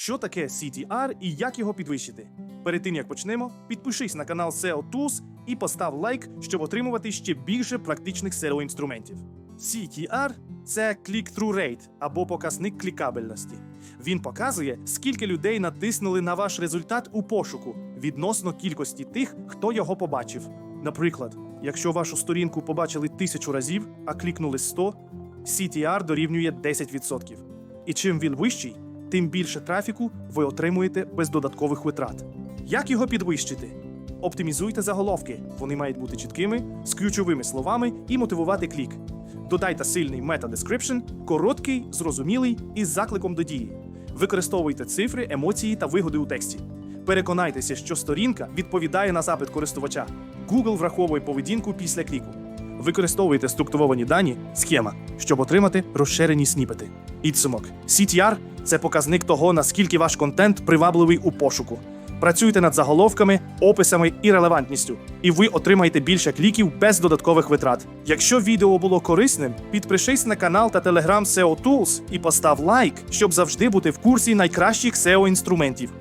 Що таке CTR і як його підвищити? Перед тим як почнемо, підпишись на канал SEO Tools і постав лайк, щоб отримувати ще більше практичних SEO інструментів. CTR – це click-through rate або показник клікабельності. Він показує, скільки людей натиснули на ваш результат у пошуку відносно кількості тих, хто його побачив. Наприклад, якщо вашу сторінку побачили тисячу разів, а клікнули 100, CTR дорівнює 10%. І чим він вищий, тим більше трафіку ви отримуєте без додаткових витрат. Як його підвищити? Оптимізуйте заголовки. Вони мають бути чіткими, з ключовими словами і мотивувати клік. Додайте сильний мета-дескрипшн, короткий, зрозумілий і з закликом до дії. Використовуйте цифри, емоції та вигоди у тексті. Переконайтеся, що сторінка відповідає на запит користувача. Google враховує поведінку після кліку. Використовуйте структуровані дані, схема, щоб отримати розширені сніпети. Підсумок. CTR – це показник того, наскільки ваш контент привабливий у пошуку. Працюйте над заголовками, описами і релевантністю, і ви отримаєте більше кліків без додаткових витрат. Якщо відео було корисним, підпишись на канал та телеграм SEO Tools і постав лайк, щоб завжди бути в курсі найкращих SEO інструментів.